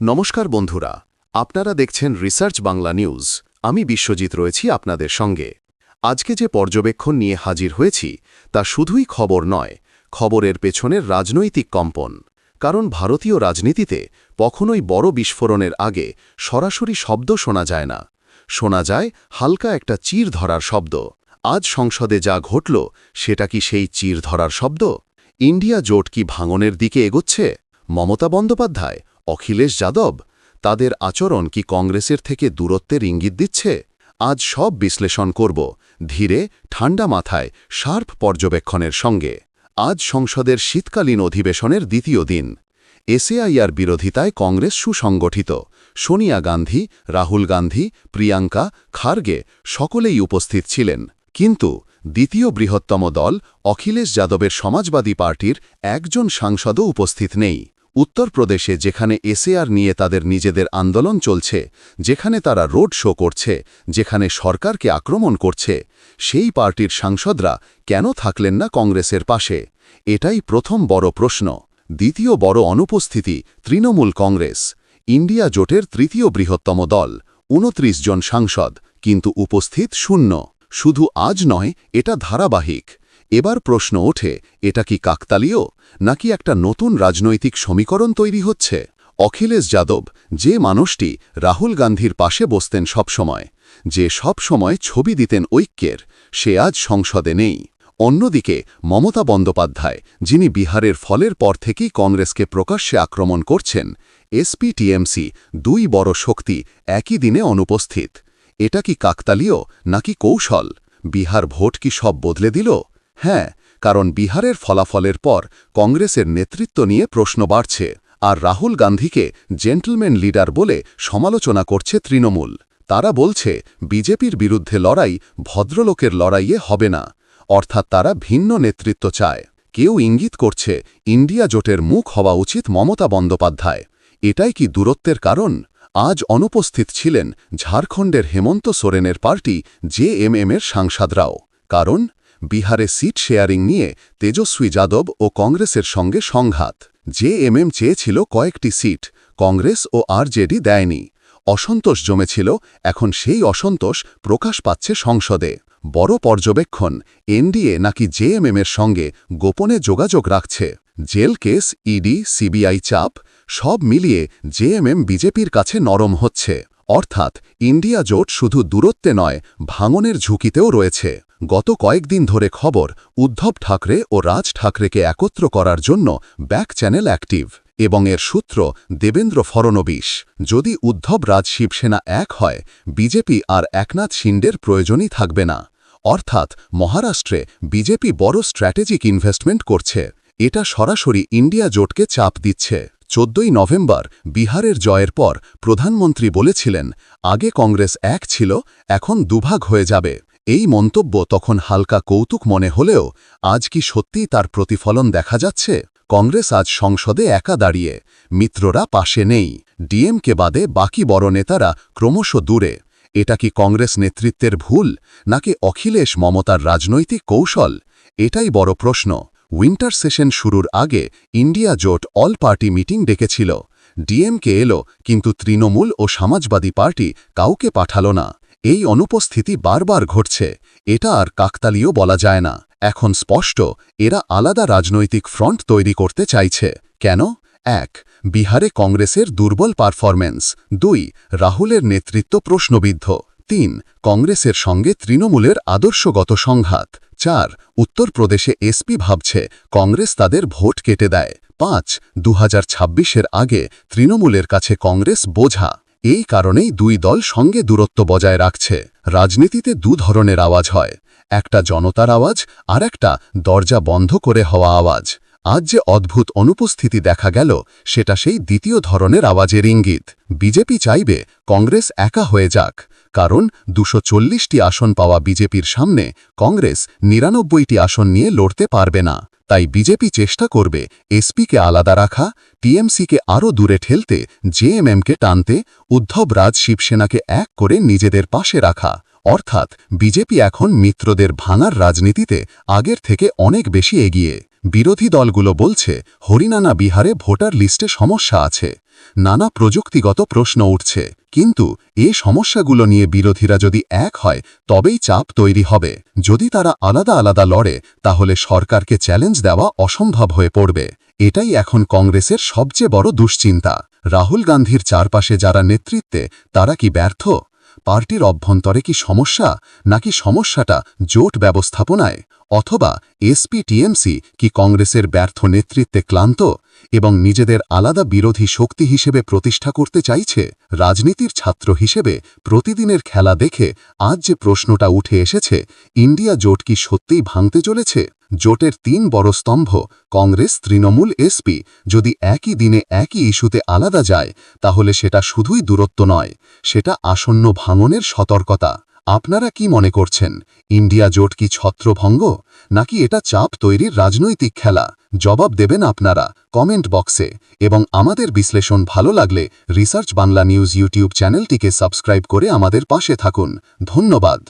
নমস্কার বন্ধুরা, আপনারা দেখছেন রিসার্চ বাংলা নিউজ আমি বিশ্বজিৎ রয়েছি আপনাদের সঙ্গে। আজকে যে পর্যবেক্ষণ নিয়ে হাজির হয়েছি, তা শুধুই খবর নয়, খবরের পেছনের রাজনৈতিক কম্পন। কারণ ভারতীয় রাজনীতিতে কখনোই বড় বিস্ফোরণের আগে সরাসরি শব্দ শোনা যায় না। শোনা যায় হালকা একটা চির ধরার শব্দ। আজ সংসদে যা ঘটল, সেটা কি সেই চির ধরার শব্দ? ইন্ডিয়া জোট কি ভাঙনের দিকে এগোচ্ছে? মমতা বন্দ্যোপাধ্যায় অখিলেশ যাদব, তাদের আচরণ কি কংগ্রেসের থেকে দূরত্বের ইঙ্গিত দিচ্ছে? আজ সব বিশ্লেষণ করব ধীরে, ঠান্ডা মাথায়, শার্প পর্যবেক্ষণের সঙ্গে। আজ সংসদের শীতকালীন অধিবেশনের দ্বিতীয় দিন। এসএআইআর বিরোধিতায় কংগ্রেস সুসংগঠিত। সোনিয়া গান্ধী, রাহুল গান্ধী, প্রিয়াঙ্কা খার্গে সকলেই উপস্থিত ছিলেন। কিন্তু দ্বিতীয় বৃহত্তম দল অখিলেশ যাদবের সমাজবাদী পার্টির একজন সাংসদও উপস্থিত নেই। উত্তরপ্রদেশে যেখানে এসএআর নিয়ে তাদের নিজেদের আন্দোলন চলছে, যেখানে তারা রোড শো করছে, যেখানে সরকারকে আক্রমণ করছে, সেই পার্টির সাংসদরা কেন থাকলেন না কংগ্রেসের পাশে? এটাই প্রথম বড় প্রশ্ন। দ্বিতীয় বড় অনুপস্থিতি, তৃণমূল কংগ্রেস। ইন্ডিয়া জোটের তৃতীয় বৃহত্তম দল, উনত্রিশ জন সাংসদ, কিন্তু উপস্থিত শূন্য। শুধু আজ নয়, এটা ধারাবাহিক। এবার প্রশ্ন ওঠে, এটা কি কাকতালীয়, নাকি একটা নতুন রাজনৈতিক সমীকরণ তৈরি হচ্ছে? অখিলেশ যাদব, যে মানুষটি রাহুল গান্ধীর পাশে বসতেন সবসময়, যে সবসময় ছবি দিতেন ঐক্যের, সে আজ সংসদে নেই। অন্যদিকে, মমতা বন্দ্যোপাধ্যায়, যিনি বিহারের ফলের পর থেকেই কংগ্রেসকে প্রকাশ্যে আক্রমণ করছেন এসপিটিএমসি দুই বড় শক্তি একই দিনে অনুপস্থিত। এটা কি কাকতালীয়, নাকি কৌশল? বিহার ভোট কি সব বদলে দিল? হ্যাঁ কারণ বিহারের ফলাফলের পর কংগ্রেসের নেতৃত্ব নিয়ে প্রশ্ন বাড়ছে, আর রাহুল গান্ধীকে জেন্টলম্যান লিডার বলে সমালোচনা করছে তৃণমূল। তারা বলছে, বিজেপির বিরুদ্ধে লড়াই ভদ্রলোকের লড়াইয়ে হবে না। অর্থাৎ তারা ভিন্ন নেতৃত্ব চায়। কেউ ইঙ্গিত করছে, ইন্ডিয়া জোটের মুখ হওয়া উচিত মমতা বন্দ্যোপাধ্যায়। এটাই কি দূরত্বের কারণ? আজ অনুপস্থিত ছিলেন ঝাড়খণ্ডের হেমন্ত সোরেনের পার্টি জেএমএম এর সাংসদরাও। কারণ বিহারে সিট শেয়ারিং নিয়ে তেজস্বী যাদব ও কংগ্রেসের সঙ্গে সংঘাত। জেএমএম চেয়েছিল কয়েকটি সিট, কংগ্রেস ও আরজেডি দেয়নি। অসন্তোষ জমেছিল, এখন সেই অসন্তোষ প্রকাশ পাচ্ছে সংসদে। বড় পর্যবেক্ষণ এনডিএ নাকি জেএমএমের সঙ্গে গোপনে যোগাযোগ রাখছে। জেল কেস ইডি সিবিআই চাপ, সব মিলিয়ে জেএমএম বিজেপির কাছে নরম হচ্ছে। অর্থাৎ ইন্ডিয়া জোট শুধু দূরত্বে নয়, ভাঙনের ঝুঁকিতেও রয়েছে। গত কয়েকদিন ধরে খবর, উদ্ধব ঠাকরে ও রাজ ঠাকরেকে একত্র করার জন্য ব্যাক চ্যানেল অ্যাক্টিভ এবং এর সূত্র দেবেন্দ্র ফড়নবিশ। যদি উদ্ধব রাজ শিবসেনা এক হয়, বিজেপি আর একনাথ শিন্ডের প্রয়োজনই থাকবে না। অর্থাৎ মহারাষ্ট্রে বিজেপি বড় স্ট্র্যাটেজিক ইনভেস্টমেন্ট করছে। এটা সরাসরি ইন্ডিয়া জোটকে চাপ দিচ্ছে। চোদ্দই নভেম্বর, বিহারের জয়ের পর প্রধানমন্ত্রী বলেছিলেন, আগে কংগ্রেস এক ছিল, এখন দুভাগ হয়ে যাবে। এই মন্তব্য তখন হালকা কৌতুক মনে হলেও আজ কি সত্যিই তার প্রতিফলন দেখা যাচ্ছে? কংগ্রেস আজ সংসদে একা দাঁড়িয়ে, মিত্ররা পাশে নেই, ডিএমকে বাদে বাকি বড় নেতারা ক্রমশ দূরে। এটা কি কংগ্রেস নেতৃত্বের ভুল, নাকি অখিলেশ মমতার রাজনৈতিক কৌশল? এটাই বড় প্রশ্ন। উইন্টার সেশন শুরুর আগে ইন্ডিয়া জোট অল পার্টি মিটিং ডেকেছিল। ডিএমকে এলো, কিন্তু তৃণমূল ও সমাজবাদী পার্টি কাউকে পাঠাল না। এই অনুপস্থিতি বারবার ঘটছে। এটা আর কাকতালীয় বলা যায় না। এখন স্পষ্ট, এরা আলাদা রাজনৈতিক ফ্রন্ট তৈরি করতে চাইছে। কেন? এক, বিহারে কংগ্রেসের দুর্বল পারফরম্যান্স। দুই, রাহুলের নেতৃত্ব প্রশ্নবিদ্ধ। তিন, কংগ্রেসের সঙ্গে তৃণমূলের আদর্শগত সংঘাত। চার, উত্তরপ্রদেশে এসপি ভাবছে, কংগ্রেস তাদের ভোট কেটে দেয়। পাঁচ দু হাজার আগে তৃণমূলের কাছে কংগ্রেস বোঝা। এই কারণেই দুই দল সঙ্গে দূরত্ব বজায় রাখছে। রাজনীতিতে দু ধরনের আওয়াজ হয়। একটা জনতার আওয়াজ, আর একটা দরজা বন্ধ করে হওয়া আওয়াজ। আজ যে অদ্ভুত অনুপস্থিতি দেখা গেল, সেটা সেই দ্বিতীয় ধরনের আওয়াজের ইঙ্গিত। বিজেপি চাইবে, কংগ্রেস একা হয়ে যাক। কারণ দুশো চল্লিশটি আসন পাওয়া বিজেপির সামনে কংগ্রেস নিরানব্বইটি আসন নিয়ে লড়তে পারবে না। তাই বিজেপি চেষ্টা করবে এসপিকে আলাদা রাখা, টিএমসিকে আরও দূরে ঠেলতে, জেএমএমকে টানতে, উদ্ধব রাজ শিবসেনাকে এক করে নিজেদের পাশে রাখা। অর্থাৎ বিজেপি এখন মিত্রদের ভাঙার রাজনীতিতে আগের থেকে অনেক বেশি এগিয়ে। বিরোধী দলগুলো বলছে, হরিনানা বিহারে ভোটার লিস্টে সমস্যা আছে। নানা প্রযুক্তিগত প্রশ্ন উঠছে। কিন্তু এ সমস্যাগুলো নিয়ে বিরোধীরা যদি এক হয়, তবেই চাপ তৈরি হবে। যদি তারা আলাদা আলাদা লড়ে, তাহলে সরকারকে চ্যালেঞ্জ দেওয়া অসম্ভব হয়ে পড়বে। এটাই এখন কংগ্রেসের সবচেয়ে বড় দুশ্চিন্তা। রাহুল গান্ধীর চারপাশে যারা নেতৃত্বে, তারা কি ব্যর্থ? পার্টির অভ্যন্তরে কি সমস্যা, নাকি সমস্যাটা জোট ব্যবস্থাপনায়? অথবা এসপি টিএমসি কি কংগ্রেসের ব্যর্থ নেতৃত্বে ক্লান্ত? এবং নিজেদের আলাদা বিরোধী শক্তি হিসেবে প্রতিষ্ঠা করতে চাইছে রাজনীতির ছাত্র হিসেবে প্রতিদিনের খেলা দেখে আজ যে প্রশ্নটা উঠে এসেছে, ইন্ডিয়া জোট কি সত্যিই ভাঙতে চলেছে? জোটের তিন বড় স্তম্ভ, কংগ্রেস, তৃণমূল এসপি যদি একই দিনে একই ইস্যুতে আলাদা যায়, তাহলে সেটা শুধুই দূরত্ব নয়, সেটা আসন্ন ভাঙনের সতর্কতা। আপনারা কি মনে করছেন, ইন্ডিয়া জোট কি ছত্রভঙ্গ, নাকি এটা চাপ তৈরির রাজনৈতিক খেলা? জবাব দেবেন আপনারা কমেন্ট বক্সে। এবং আমাদের বিশ্লেষণ ভালো লাগলে রিসার্চ বাংলা নিউজ ইউটিউব চ্যানেলটিকে সাবস্ক্রাইব করে আমাদের পাশে থাকুন। ধন্যবাদ।